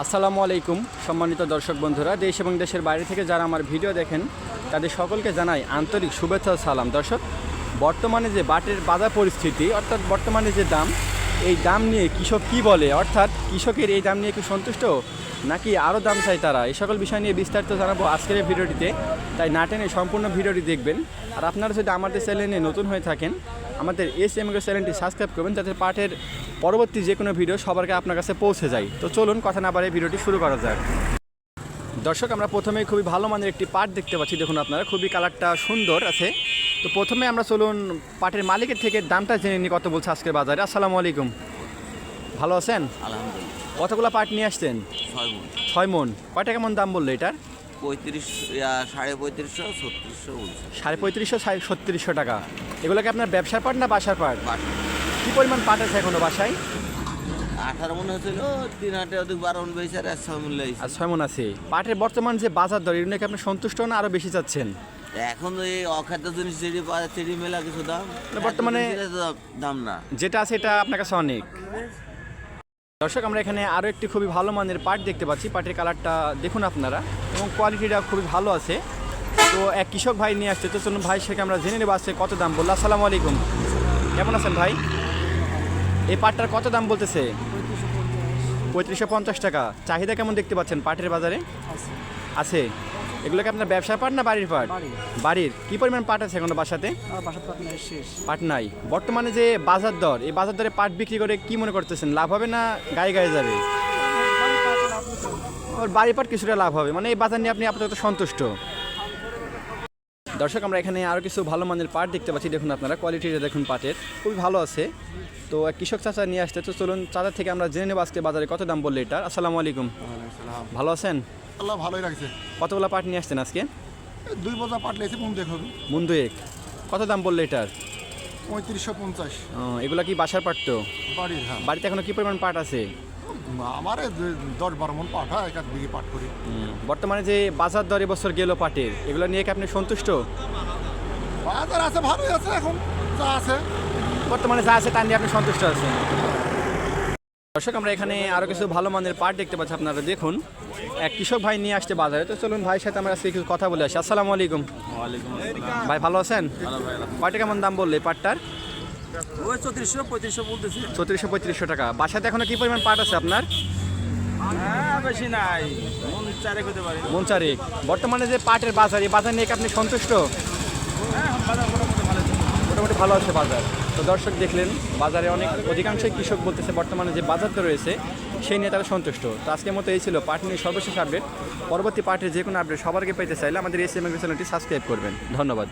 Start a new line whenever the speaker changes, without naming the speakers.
আসসালামু আলাইকুম, সম্মানিত দর্শক বন্ধুরা, দেশ এবং দেশের বাইরে থেকে যারা আমার ভিডিও দেখেন, তাদের সকলকে জানাই আন্তরিক শুভেচ্ছা সালাম। দর্শক, বর্তমানে যে বাটের বাজার পরিস্থিতি, অর্থাৎ বর্তমানে যে দাম, এই দাম নিয়ে কৃষক কি বলে? অর্থাৎ কৃষকের এই দাম নিয়ে কি সন্তুষ্ট? নাকি আরও দাম চাই তারা? এই সকল বিষয় নিয়ে বিস্তারিত জানাব আজকের এই ভিডিওটিতে। তাই না টেনে সম্পূর্ণ ভিডিওটি দেখবেন। আর আপনারা যদি আমাদের চ্যানেলে নতুন হয়ে থাকেন, আমাদের এস এম চ্যানেলটি সাবস্ক্রাইব করবেন, যাতে পাঠের পরবর্তী যে কোনো ভিডিও সবারকে আপনার কাছে পৌঁছে যায়। তো চলুন কথা না বাড়ে ভিডিওটি শুরু করা যাক। দর্শক আমরা প্রথমেই খুবই ভালো মানের একটি পাট দেখতে পাচ্ছি। দেখুন আপনারা খুবই কালারটা সুন্দর আছে। তো প্রথমে আমরা চলুন পাটের মালিকের থেকে দামটা জেনে নিই কত বলছে আজকের বাজারে। আসসালামু আলাইকুম। ভালো আছেন?
আলহামদুলিল্লাহ।
কতগুলো পাট নিয়ে আসছেন?
ছয় মন।
ছয় মন। কয়টা কেমন দাম বলল এটার?
পঁয়ত্রিশ সাড়ে পঁয়ত্রিশশো ছত্রিশশো
সাড়ে পঁয়ত্রিশশো সাড়ে ছত্রিশশো টাকা। এগুলোকে আপনার ব্যবসার পাট না বাসার পাট কী পরিমাণ পাট আছে এখনও বাসায়?
আঠারো মনে হয়েছিল তিন হাটে অধিক বারো মন বেশি আর ছয় মূল্য
আর ছয় মন আছে। পাটের বর্তমান যে বাজার দর এগুলো কি আপনি সন্তুষ্ট না আরও বেশি চাচ্ছেন?
এখন এই অখাদ্য জিনিস চেড়ি পাওয়া চেড়ি মেলা কিছু দাম।
বর্তমানে-
দাম- না।
যেটা আছে এটা আপনার কাছে অনেক। দর্শক আমরা এখানে আরও একটি খুবই ভালো মানের পাট দেখতে পাচ্ছি। পাটের কালারটা দেখুন আপনারা এবং কোয়ালিটিটা খুবই ভালো আছে। তো এক কৃষক ভাই নিয়ে আসছে। তো চলুন ভাই সেকে আমরা জেনে নেব আসছে কত দাম বলল। আসসালামু আলাইকুম। কেমন আছেন ভাই? এই পাটটার কত দাম বলতেছে? পঁয়ত্রিশশো পঞ্চাশ টাকা। চাহিদা কেমন দেখতে পাচ্ছেন পাটের বাজারে? আছে। এগুলোকে আপনার ব্যবসার পাট না বাড়ির পাট? বাড়ির। কি পরিমাণ পাট আছে এখনও বাসাতে?
পাট নাই
বর্তমানে যে বাজার দর এই বাজার দরে পাট বিক্রি করে কি মনে করতেছেন? লাভ হবে না গায়ে গায়ে যাবে? ওর বাড়ি পাট কিছুটা লাভ হবে। মানে এই বাজার নিয়ে আপনি আপাতত সন্তুষ্ট। দর্শক আমরা এখানে আরও কিছু ভালো মানের পাট দেখতে পাচ্ছি। দেখুন আপনারা কোয়ালিটিটা দেখুন পাটের। খুবই ভালো আছে। তো এক কৃষক চাচা নিয়ে আসতে তো চলুন চাচা থেকে আমরা জেনে নেব আজকে বাজারে কত দাম বললে এটা আসসালামু আলাইকুম। ভালো আছেন?
আল্লাহ ভালোই রাখছে।
কতগুলো পাট নিয়ে আসছেন আজকে?
দুই বোঝা পাট লেগেছে মন দেখো
মুন্দু এক কত দাম বললে এটার?
পঁয়ত্রিশশো পঞ্চাশ।
এগুলা কি বাসার পাট তো?
বাড়ির হ্যাঁ।
বাড়িতে এখনও কি পরিমাণ পাট আছে?
আমার দশ বারো মন পাট হয় এক এক বিঘে পাট করি।
বর্তমানে যে বাজার দর এবছর গেল পাটের এগুলো নিয়ে কি আপনি সন্তুষ্ট?
বাজার আছে ভালোই আছে এখন যা আছে।
বর্তমানে যা আছে তা নিয়ে আপনি সন্তুষ্ট আছেন? দর্শক আমরা এখানে আরও কিছু ভালো মানের পাট দেখতে পাচ্ছি আপনারা দেখুন। এক কৃষক ভাই নিয়ে আসছে বাজারে। তো চলুন ভাইয়ের সাথে আমরা কিছু কথা বলে আসি। আসসালামু আলাইকুম। ভাই ভালো আছেন? পাটে কেমন দাম বললে এই পাটটার?
ওই চৌত্রিশশো পঁয়ত্রিশশো বলতেছি।
চৌত্রিশশো পঁয়ত্রিশশো টাকা। বাসাতে এখনও কি পরিমাণ পাট আছে আপনার?
হ্যাঁ বেশি নাই। মন চারেক হতে পারে।
মন চারেক। বর্তমানে যে পাটের বাজার এই বাজার নিয়ে কি আপনি সন্তুষ্ট?
হ্যাঁ মোটামুটি ভালো
আছে বাজার। তো দর্শক দেখলেন বাজারে অনেক অধিকাংশই কৃষক বলতেছে বর্তমানে যে বাজারটা রয়েছে সেই নিয়ে তারা সন্তুষ্ট। তো আজকের মতো এই ছিল পাট নিয়ে সর্বশেষ আপডেট পরবর্তী পার্টের যে কোনো আপডেট সবার পেতে চাইলে আমাদের এস এম চ্যানেলটি সাবস্ক্রাইব করবেন। ধন্যবাদ।